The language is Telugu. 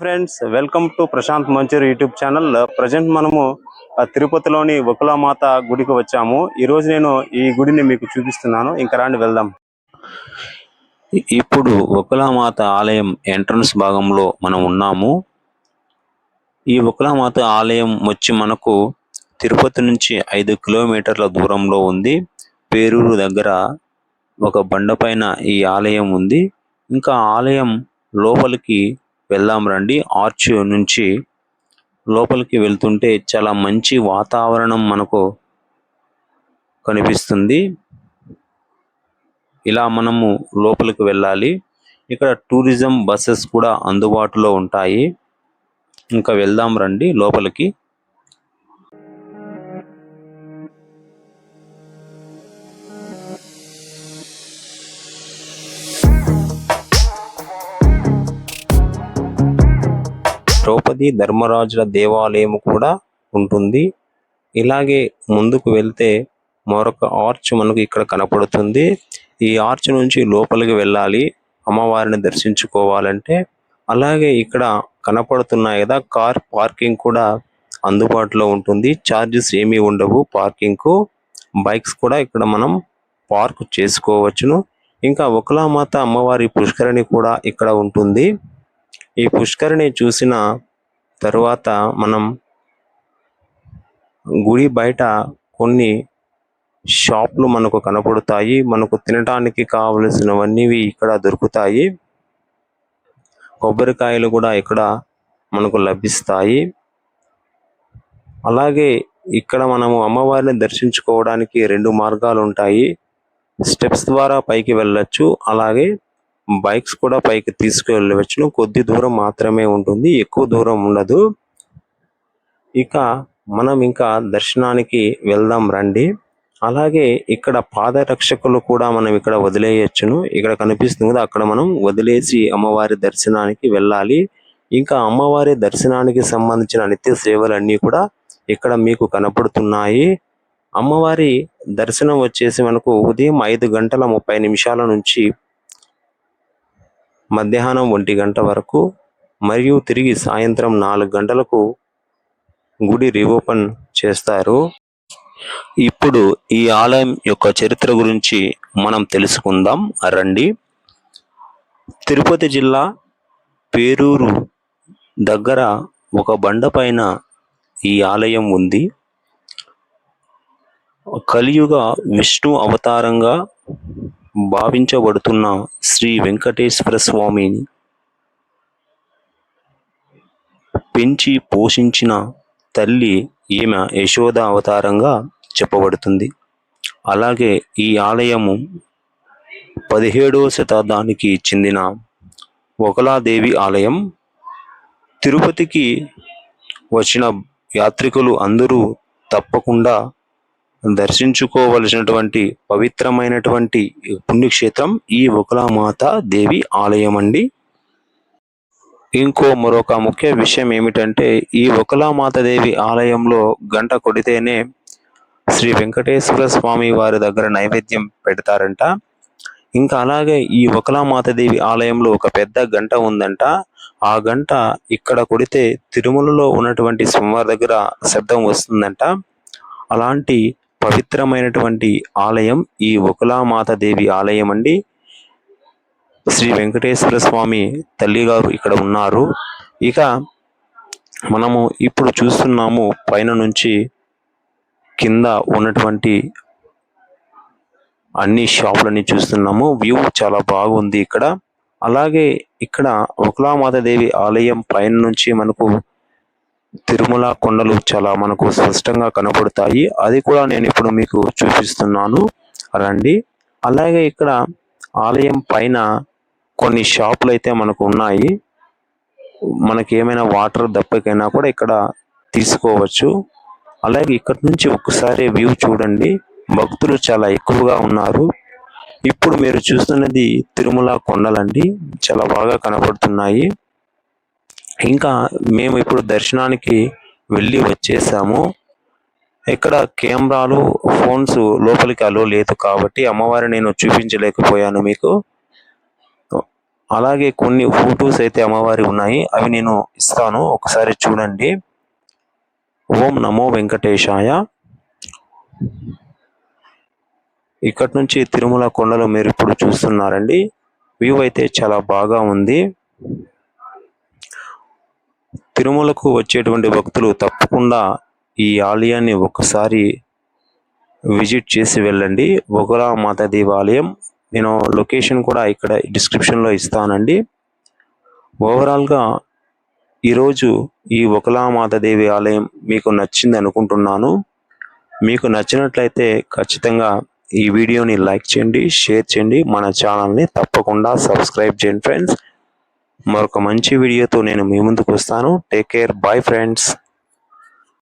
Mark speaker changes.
Speaker 1: Friends welcome to Prashant Manchuri YouTube channel present మనము ఆ, తిరుపతిలోని వకులామాత గుడికి వచ్చాము. ఈ రోజు నేను ఈ గుడిని మీకు చూపిస్తున్నాను. ఇంకా రాండి వెళ్దాం. ఇప్పుడు వకులామాత ఆలయం ఎంట్రన్స్ భాగంలో మనం ఉన్నాము. ఈ వకులామాత ఆలయం వచ్చి మనకు తిరుపతి నుంచి ఐదు కిలోమీటర్ల దూరంలో ఉంది. పేరూరు దగ్గర ఒక బండపైన ఈ ఆలయం ఉంది. ఇంకా ఆలయం లోపలికి వెళ్దాం రండి. ఆర్చ్ నుంచి లోపలికి వెళ్తుంటే చాలా మంచి వాతావరణం మనకు కనిపిస్తుంది. ఇలా మనము లోపలికి వెళ్ళాలి. ఇక్కడ టూరిజం బస్సెస్ కూడా అందుబాటులో ఉంటాయి. ఇంకా వెళ్దాం రండి లోపలికి. ద్రౌపది ధర్మరాజుల దేవాలయం కూడా ఉంటుంది. ఇలాగే ముందుకు వెళ్తే మరొక ఆర్చ్ మనకు ఇక్కడ కనపడుతుంది. ఈ ఆర్చ్ నుంచి లోపలికి వెళ్ళాలి. అమ్మవారిని దర్శించుకోవాలంటే. అలాగే ఇక్కడ కనపడుతున్నాయి కదా కార్ పార్కింగ్ కూడా అందుబాటులో ఉంటుంది. ఛార్జెస్ ఏమీ ఉండవు పార్కింగ్కు. బైక్స్ కూడా ఇక్కడ మనం పార్క్ చేసుకోవచ్చును. ఇంకా ఒకలామాత అమ్మవారి పుష్కరిణి కూడా ఇక్కడ ఉంటుంది. ఈ పుష్కరిణి చూసిన తరువాత మనం గుడి బయట కొన్ని షాప్లు మనకు కనపడతాయి. మనకు తినడానికి కావలసినవన్నీ ఇక్కడ దొరుకుతాయి. కొబ్బరికాయలు కూడా ఇక్కడ మనకు లభిస్తాయి. అలాగే ఇక్కడ మనము అమ్మవారిని దర్శించుకోవడానికి రెండు మార్గాలు ఉంటాయి. స్టెప్స్ ద్వారా పైకి వెళ్ళొచ్చు. అలాగే బైక్స్ కూడా పైకి తీసుకువెళ్ళవచ్చును కొద్ది దూరం మాత్రమే ఉంటుంది. ఎక్కువ దూరం ఉండదు. ఇక మనం ఇంకా దర్శనానికి వెళ్దాం రండి. అలాగే ఇక్కడ పాదరక్షకులు కూడా మనం ఇక్కడ వదిలేయచ్చును. ఇక్కడ కనిపిస్తుంది కదా అక్కడ మనం వదిలేసి అమ్మవారి దర్శనానికి వెళ్ళాలి. ఇంకా అమ్మవారి దర్శనానికి సంబంధించిన నిత్య సేవలన్నీ కూడా ఇక్కడ మీకు కనపడుతున్నాయి. అమ్మవారి దర్శనం వచ్చేసి మనకు ఉదయం ఐదు గంటల ముప్పై నిమిషాల నుంచి మధ్యాహ్నం ఒంటి గంట వరకు మరియు తిరిగి సాయంత్రం నాలుగు గంటలకు గుడి రీఓపెన్ చేస్తారు. ఇప్పుడు ఈ ఆలయం యొక్క చరిత్ర గురించి మనం తెలుసుకుందాం. రండి. తిరుపతి జిల్లా పేరూరు దగ్గర ఒక బండ పైన ఈ ఆలయం ఉంది. కలియుగ విష్ణు అవతారంగా భావించబడుతున్న శ్రీ వెంకటేశ్వర స్వామిని పెంచి పోషించిన తల్లి ఈమె యశోద అవతారంగా చెప్పబడుతుంది. అలాగే ఈ ఆలయము పదిహేడవ శతాబ్దానికి చెందిన ఒకలాదేవి ఆలయం తిరుపతికి వచ్చిన యాత్రికులు అందరూ తప్పకుండా దర్శించుకోవలసినటువంటి పవిత్రమైనటువంటి పుణ్యక్షేత్రం ఈ ఒకలామాత దేవి ఆలయం అండి ఇంకో మరొక ముఖ్య విషయం ఏమిటంటే ఈ ఒకలామాత దేవి ఆలయంలో గంట కొడితేనే శ్రీ వెంకటేశ్వర స్వామి వారి దగ్గర నైవేద్యం పెడతారంట. ఇంకా అలాగే ఈ ఒకలామాత దేవి ఆలయంలో ఒక పెద్ద గంట ఉందంట. ఆ గంట ఇక్కడ కొడితే తిరుమలలో ఉన్నటువంటి స్వామివారి దగ్గర శబ్దం వస్తుందంట. అలాంటి పవిత్రమైనటువంటి ఆలయం ఈ ఒకలామాత దేవి ఆలయం అండి. శ్రీ వెంకటేశ్వర స్వామి తల్లి గారు ఇక్కడ ఉన్నారు. ఇక మనము ఇప్పుడు చూస్తున్నాము పైన నుంచి కింద ఉన్నటువంటి అన్ని షాపులని చూస్తున్నాము. వ్యూ చాలా బాగుంది ఇక్కడ. అలాగే ఇక్కడ ఒకలామాత దేవి ఆలయం పైన నుంచి మనకు తిరుమల కొండలు చాలా మనకు స్పష్టంగా కనపడతాయి. అది కూడా నేను ఇప్పుడు మీకు చూపిస్తున్నాను. రండి. అలాగే ఇక్కడ ఆలయం పైన కొన్ని షాపులు అయితే మనకు ఉన్నాయి. మనకి ఏమైనా వాటర్ దప్పకైనా కూడా ఇక్కడ తీసుకోవచ్చు. అలాగే ఇక్కడ నుంచి ఒకసారి వ్యూ చూడండి. భక్తులు చాలా ఎక్కువగా ఉన్నారు. ఇప్పుడు మీరు చూస్తున్నది తిరుమల కొండలండి. చాలా బాగా కనపడుతున్నాయి. ఇంకా మేము ఇప్పుడు దర్శనానికి వెళ్ళి వచ్చేసాము. ఇక్కడ కెమెరాలు ఫోన్స్ లోపలికి అలో లేదు కాబట్టి అమ్మవారి నేను చూపించలేకపోయాను మీకు. అలాగే కొన్ని ఫొటోస్ అయితే అమ్మవారి ఉన్నాయి. అవి నేను ఇస్తాను. ఒకసారి చూడండి. ఓం నమో వెంకటేశాయ. ఇక్కడ నుంచి తిరుమల కొండలు మీరు ఇప్పుడు చూస్తున్నారండి. వ్యూ అయితే చాలా బాగా ఉంది. తిరుమలకు వచ్చేటువంటి భక్తులు తప్పకుండా ఈ ఆలయాన్ని ఒకసారి విజిట్ చేసి వెళ్ళండి. ఒకలా మాత దేవాలయం. నేను లొకేషన్ కూడా ఇక్కడ డిస్క్రిప్షన్లో ఇస్తానండి. ఓవరాల్గా ఈరోజు ఈ ఒకలామాత దేవి ఆలయం మీకు నచ్చింది అనుకుంటున్నాను. మీకు నచ్చినట్లయితే ఖచ్చితంగా ఈ వీడియోని లైక్ చేయండి షేర్ చేయండి. మన ఛానల్ని తప్పకుండా సబ్స్క్రైబ్ చేయండి ఫ్రెండ్స్. మరొక మంచి వీడియోతో నేను మీ ముందుకు వస్తాను. Take care bye friends